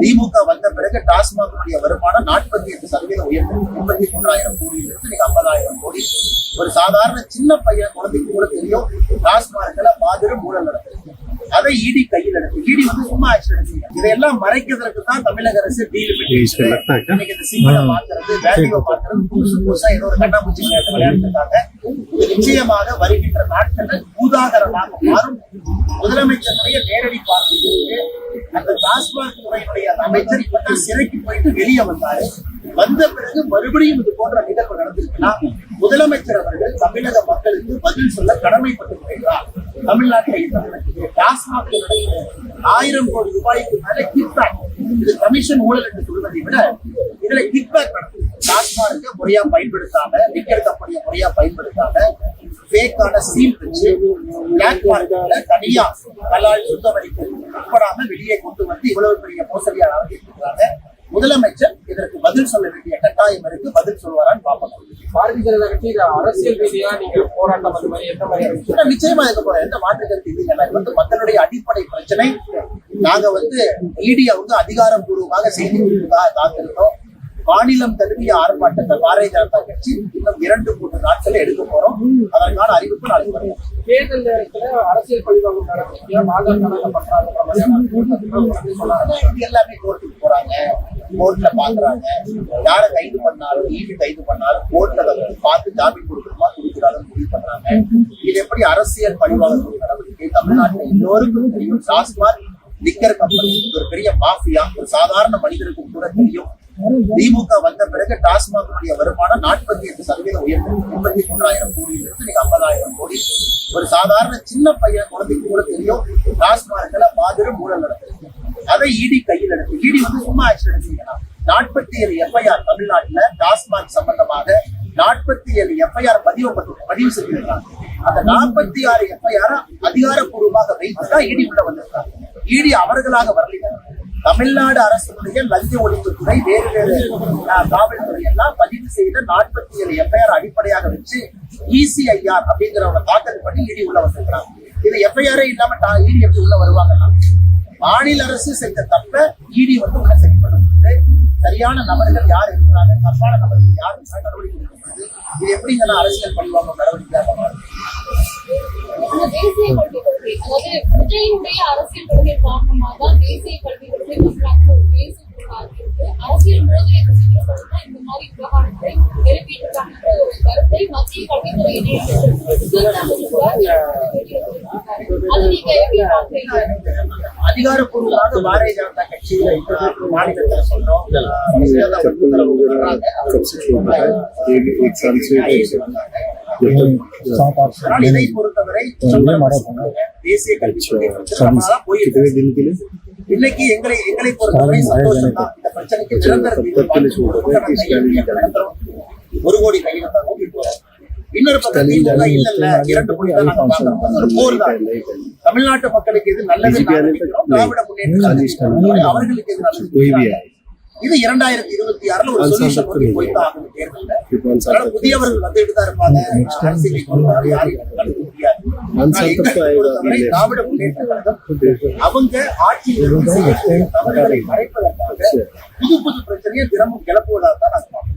திமுக வந்த பிறகு டாஸ்மாகினுடைய வருமானம் நாற்பத்தி எட்டு சதவீதம் உயர்ந்து எண்பத்தி மூன்றாயிரம் கோடியிலிருந்து இன்னைக்கு ஐம்பதாயிரம் கோடி. ஒரு சாதாரண சின்ன பையன் குழந்தைக்கு கூட தெரியும். டாஸ்மார்க்ல மாபெரும் ஊழல் நடந்திருக்கு. அதை இடி கையில் எடுத்து இடி வந்து சும்மா ஆக்ஷன் எடுத்தீங்க இதையெல்லாம் மறைக்கிறதுக்கு தான் தமிழக அரசு டீல் இன்னைக்கு இந்த சிம்மலை மாத்துறது வேல்யூவை மாத்துறது புதுசு புதுசா ஏதோ ஒரு கண்ணாமூச்சி விளையாட்டு விளையாட்டுக்காக இது நிச்சயமாக வருகின்ற நாட்களில் பூதாகரமாக மாறும். முதலமைச்சருடைய நேரடி பார்வையிலிருந்து அந்த டாஸ்மாக் துறையினுடைய அந்த அமைச்சர் இப்பதான் சிறைக்கு போயிட்டு வெளியே வந்தாரு. வந்த பிறகு மறுபடியும் இது போன்ற நிகழ்வு நடந்திருக்குன்னா முதலமைச்சர் அவர்கள் தமிழக மக்களுக்கு பதில் சொல்ல கடமைப்பட்டிருக்கிறார் தமிழ்நாட்டில் டாஸ்மாக் ஆயிரம் கோடி ரூபாய்க்கு மேல கிக்பேக் இது கமிஷன் ஊழல் என்று சொல்வதை விட இதுல கிக்பேக் நடக்குது டாஸ்மார்க்கு முறையா பயன்படுத்தாம விற்கிற முறையா பயன்படுத்தாம ஃபேக்கான சீல் வச்சு பிளாக் மார்க்கெட்ல தனியா கலால் சுத்தமளிப்பு உட்படாம வெளியே கொண்டு வந்து இவ்வளவு பெரிய மோசடியாளர் நடத்திட்டு முதலமைச்சர் இதற்கு பதில் சொல்ல வேண்டிய கட்டாயம் இருக்கு. பதில் சொல்வாரான்னு பார்ப்போம். பாரதிய ஜனதா கட்சி அரசியல் ரீதியா நீங்க போராட்டம் அந்த மாதிரி எந்த மாதிரி நிச்சயமா இருக்க போறேன் எந்த மாற்று கருத்து இல்லைங்க வந்து மக்களுடைய அடிப்படை பிரச்சனை. நாங்க வந்து மீடியாவுக்கு அதிகாரப்பூர்வமாக செய்தி கொடுத்ததாக காத்திருந்தோம். மாநிலம் தழுவிய ஆர்ப்பாட்டத்தை பாரதிய ஜனதா கட்சி இன்னும் இரண்டு மூன்று நாட்கள் எடுக்க போறோம். அதற்கான அறிவிப்பு நாளைக்கு வரும். தேர்தல் நேரத்துல அரசியல் இது எல்லாமே கோர்ட்டுக்கு போறாங்க. கோர்ட்ல பாக்குறாங்க. யாரை கைது பண்ணாலும் ஈவி கைது பண்ணாலும் கோர்ட்ல பார்த்து ஜாமீன் கொடுக்கணுமா கொடுக்கிறாலும் முடிவு பண்றாங்க. இது எப்படி அரசியல் பழிவாங்கக்கூடிய நடவடிக்கை? தமிழ்நாட்டில் எல்லோருக்கும் தெரியும். டாஸ்மாக் லிக்கர் கம்பெனி ஒரு பெரிய மாஃபியா ஒரு சாதாரண மனிதருக்கும் கூட தெரியும். திமுக வந்த பிறகு டாஸ்மாகினுடைய வருமானம் நாற்பத்தி எட்டு சதவீதம் உயர்ந்து முப்பத்தி மூன்றாயிரம் கோடியிலிருந்து இன்னைக்கு ஐம்பதாயிரம் கோடி. ஒரு சாதாரண சின்ன பையன் குழந்தைக்கு கூட தெரியும். டாஸ்மார்க்ல மாதிரும் ஊழல் நடந்திருக்கு. அதை இடி கையில் எடுத்து இடி வந்து சும்மா ஆக்ஷன் எடுத்தீங்கன்னா நாற்பத்தி ஏழு எஃப்ஐஆர் தமிழ்நாட்டுல டாஸ்மாக் சம்பந்தமாக நாற்பத்தி ஏழு எஃப்ஐஆர் பதிவு பதிவு செய்திருக்காங்க அந்த நாற்பத்தி ஆறு எஃப்ஐஆர் அதிகாரப்பூர்வமாக வைத்து தான் இடி உள்ள வந்திருக்காங்க. இடி அவர்களாக வரலைங்க. தமிழ்நாடு அரசுடைய லஞ்ச ஒழிப்புத்துறை வேறு வேறு காவல்துறை எல்லாம் பதிவு செய்த நாற்பத்தி ஏழு எஃப்ஐஆர் அடிப்படையாக வச்சு இசிஐஆர் அப்படிங்கிறவங்க தாக்கல் பண்ணி இடி உள்ள வந்திருக்கிறாங்க இது எஃப்ஐஆரே இல்லாம இடி எப்படி உள்ள வருவாங்கன்னா மாநில அரசு செய்த தப்ப இடி வந்து உள்ள சரி பண்ணுறது சரியான நபர்கள் யார் இருக்கிறாங்க? தப்பான நபர்கள் யார் நடவடிக்கை எடுக்கப்படுது இது எப்படிங்கன்னா அரசியல் பழிவாங்க நடவடிக்கையாக மாறும் கொள்கை அதாவது விஜயனுடைய அரசியல் கொள்கை காரணமாக தான் தேசிய கல்விக் கொள்கை தமிழ்நாட்டில் ஒரு இருக்கு. அரசியல் மோதலை ரசிக்கிறவர்கள் இந்த மாதிரி விவகாரங்களை எழுப்பிட்டு இருக்காங்க ஒரு கருத்தை மத்திய கல்வித்துறை அது நீங்க எப்படி பாக்குறீங்க அதிகாரப்பூர்வமாக பாரதிய ஜனதா கட்சியில இப்ப மாநிலத்துல சொல்றோம். வர்றாங்க. एक एक साल से IAS வந்தாங்க. ஆனால் இதை பொறுத்தவரை தேசிய கல்விக் கொள்கை வந்து நம்மளால போயிருக்கு. कितने दिन के लिए இன்னைக்கு எங்களை எங்களை பொறுத்தவரை சந்தோஷம் தான் இந்த பிரச்சனைக்கு நிரந்தர தீர்வு காண்போம். ஒரு கோடி கையில தான் கூட்டிட்டு போறோம் இன்னொரு பக்கம் திமுக இல்ல இல்ல இரண்டு கோடி தான் நாங்க வாங்குறோம் ஒரு போர் தான் தமிழ்நாட்டு மக்களுக்கு எது நல்லது நாங்க நினைக்கிறோம். திராவிட முன்னேற்ற கழகத்தினுடைய அவர்களுக்கு எது நல்லது कोई भी आए இது இரண்டாயிரத்தி இருபத்தி ஆறுல ஒரு சொல்யூஷன் நோக்கி தேர்தல்ல புதியவர்கள் வந்துட்டு தான் இருப்பாங்க. அரசியலை யாரையும் திராவிட முன்னேற்ற கழகம் அவங்க ஆட்சியில் தவறுகளை மறைப்பதற்காக புது புது பிரச்சனையை தினமும் கிளப்புவதாக தான் பார்க்கிறோம்